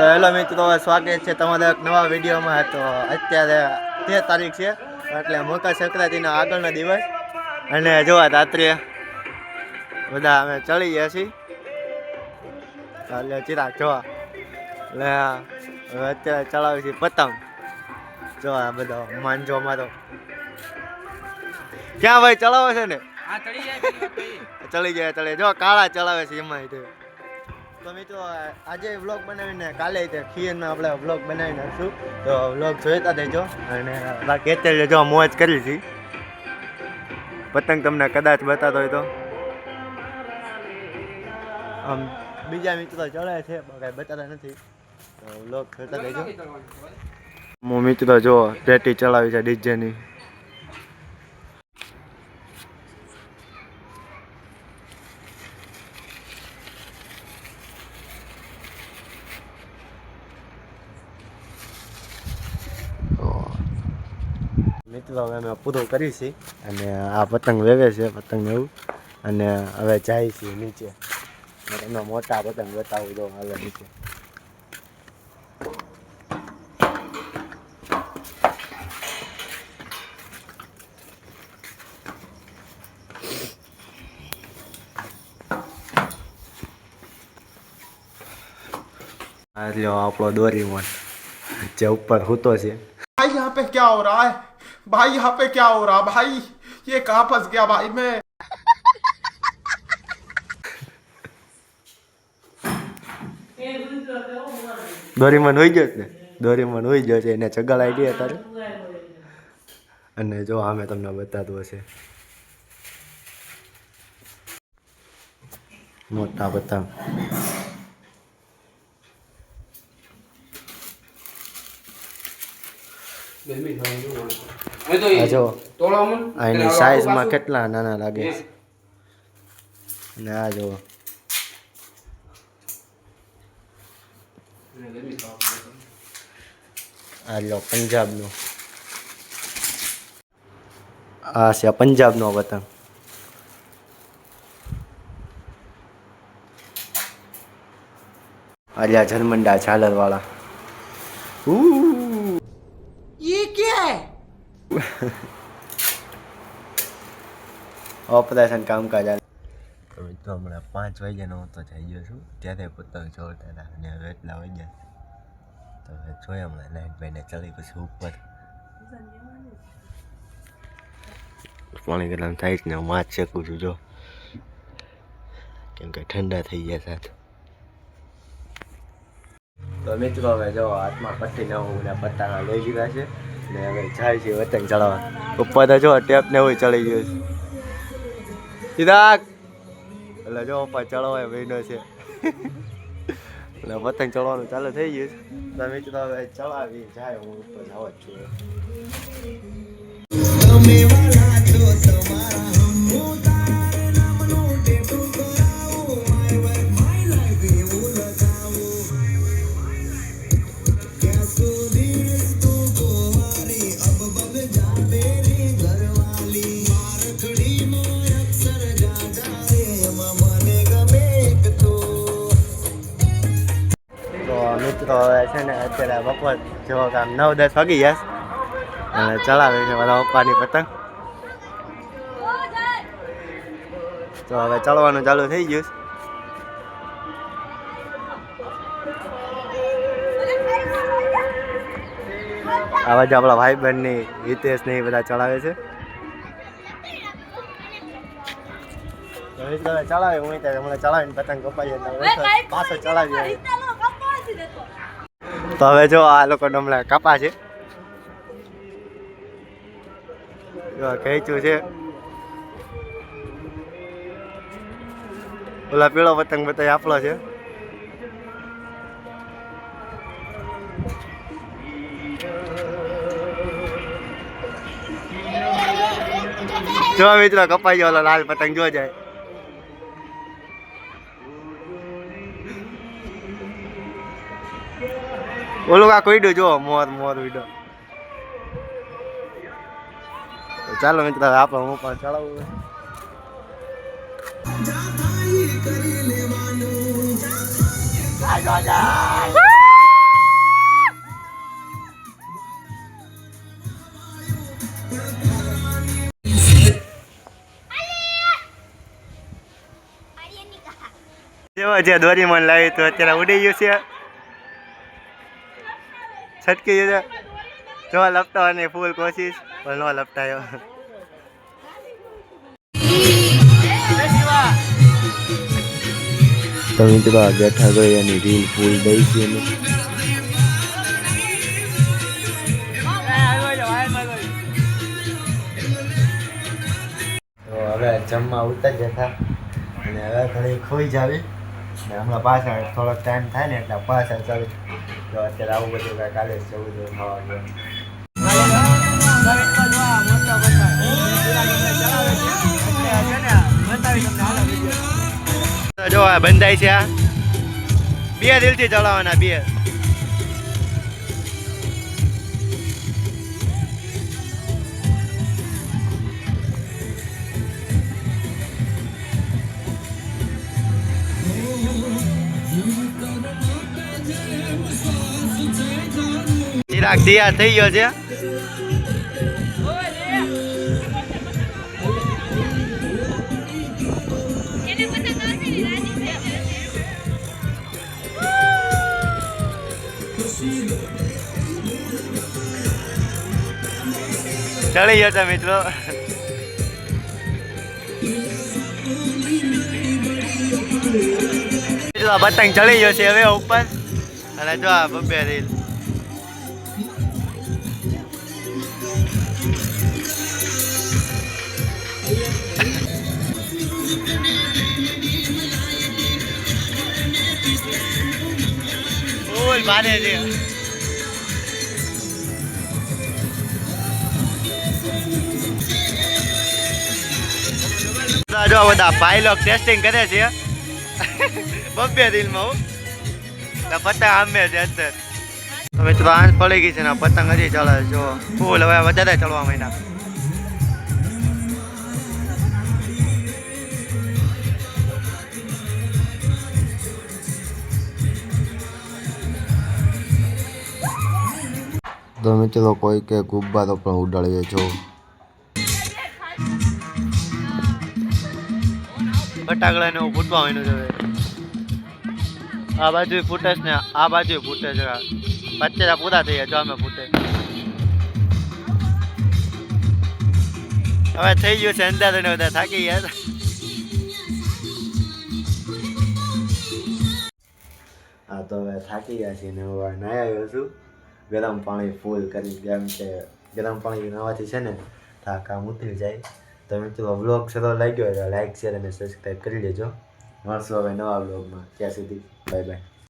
તો હેલો મિત્રો સ્વાગત છે તમારા એક નવા વિડીયોમાં. તો અત્યારે તેર તારીખ છે એટલે મકર સંક્રાંતિનો આગળનો દિવસ. અને જોવા રાત્રે બધા અમે ચડી ગયા છીએ. એટલે ચિરાગ જોવા એટલે હવે અત્યારે ચલાવી છીએ પતંગ. જોવા આ બધો માનજો અમારો. ક્યાં ભાઈ ચલાવે છે ને? ચડી જાય. ચડી ગયા જો કાળા ચલાવે છે એમાં તે મિત્રો આજે વ્લોગ બનાવીને કાલે તે ખીરનો આપણે વ્લોગ બનાવી નાખશું તો વ્લોગ જોઈતા દેજો અને બાકી અત્યારે જો મોજ કરી છી. પતંગ તમને કદાચ બતાતો હોય તો. આમ બીજા મિત્રો ચડે છે કાંઈ બતાતા નથી. તો વ્લોગ જોઈતા દેજો હું મિત્રો જો પેટી ચલાવી છે ડીજેની. એટલો અમે પૂરું કર્યું છે અને આ પતંગ વેવે છે, પતંગ એવું. અને હવે જાય છે નીચે. એનો મોટા પતંગ બતાવું દો હવે નીચે. આ લ્યો આપણો જે ઉપર હૂતો છે. યહાં હો રહા હૈ? भाई यहाँ पे क्या हो रहा भाई ये कहाँ फंस गया भाई मैं દોરીમન હોઈ ગયો છે ને દોરીમન હોઈ ગયો છે એને ચગલાઈ દે અત્યારે અને જો આમે તમને બતાતું હશે મોટા પતંગ જો એની સાઈઝમાં કેટલા નાના લાગે? ને આ જો. આ લો પંજાબનો. આ છે પંજાબનો પતંગ અલ્યા ઝાલર વાળા ઓપરેશન કામકાજ આ તો મિત્રો હમણાં પાંચ વાગ્યાનો હું તો જઈ ગયો છું ત્યારે પતંગ છોડતા હતા અને હવે એટલા વાગ્યા તો હવે જોઈએ હમણાં નાઇટ ભાઈને ચડી પછી ઉપર પાણી ગરમ થાય જ ને હું માથ શેકું છું જો કેમ કે ઠંડા થઈ ગયા સાથ તો મિત્રો હવે જો હાથમાં પટ્ટી ને હું ને પત્તાના લઈ લીધા છે ને હવે જાય છે વતંગ ચડાવવા. ઉપર તો જો, ટેપ ને એવું ચડી ગયો છે. સિદ્ધાર્થ! એટલે જો ઉપર ચડાવવા બહેનો છે. એટલે પતંગ ચડવાનું ચાલુ થઈ ગયું છે. તો મિત્રો, હવે ચડાવી, જાય, હું ઉપર જાવ જ છું. બપોર જેવો આમ નવ દસ વાગી ગયા. અને ચલાવે છે મારા પપ્પાની પતંગ તો હવે ચડવાનું ચાલુ થઈ ગયું. આવા જ આપણા ભાઈ બહેનની હિતેશ ને એ બધા ચલાવે છે ચલાવે હું ત્યાં હમણાં ચલાવીને પતંગ કપાઈએ પાછો ચલાવીએ તો હવે જો આ લોકો હમણાં કપા છે જો ખેંચ્યું છે ઓલા પીળો પતંગ બતાવી આપણો છે જો મિત્રો કપાઈ ગયો ઓલો લાલ પતંગ જો જાય ઓલો કા કોઈડો જો મોર મોર વિડો ચાલો મિત્ર આપણે હું પણ ચડાવું જેવો દોરી મન લાવ્યું તો અત્યારે ઉડી ગયું છે. છટકી ગયું છે જો લપટાવાની ફૂલ કોશિશ પણ ન લપટાયો તો મિત્રો આ બેઠા ગઈ એની રીલ ફૂલ દઈ છે એને તો હવે જમવા ઉતર જતા અને હવે ઘણી ખોઈ જાવી હમણાં પાછળ થોડોક ટાઈમ થાય ને એટલે પાછળ ચાલુ. તો અત્યારે આવું બધું કાંઈ કાલે જવું જોઈએ ખાવા જોઈએ જો બંધાય છે આ. બે દિલથી ચલાવવાના બે. ચિરાગ તૈયાર થઈ ગયો છે. ચડી ગયો છે મિત્રો. પતંગ ચડી ગયો છે હવે ઉપર. અને જો આ બબ્બે રીલ. ફૂલ ભારે છે ટેસ્ટિંગ કરે છે. બબ્બે દિલમાં હું. પતંગ આમે છે હવે તો મિત્રો પડી ગઈ છે ને પતંગ હજી ચાલે જો. ફૂલ, હવે વધારે ચડવા માંડ્યા. તો મિત્રો કોઈ કે ગુબ્બારો પણ ઉડાડીએ છો. ફટાકડા ને ફૂટવા માંડ્યું છે. આ બાજુ ફૂટે છે ને આ બાજુ ફૂટે છે. અત્યારે પૂરા થઈ ગયા જો અમે ફૂટે. હવે થઈ ગયું છે અંદાજ ને બધા થાકી ગયા હા તો હવે થાકી ગયા છીએ ને હવે નાહી આવ્યો છું. ગરમ પાણી ફૂલ કરી કેમ કે ગરમ પાણી નાવાથી છે ને થાક આમ ઉતરી જાય. તો મિત્રો વ્લોગ સારો લાગ્યો હોય તો લાઇક શેર અને સબસ્ક્રાઈબ કરી લેજો. મળશું હવે નવા વ્લોગમાં ત્યાં સુધી બાય બાય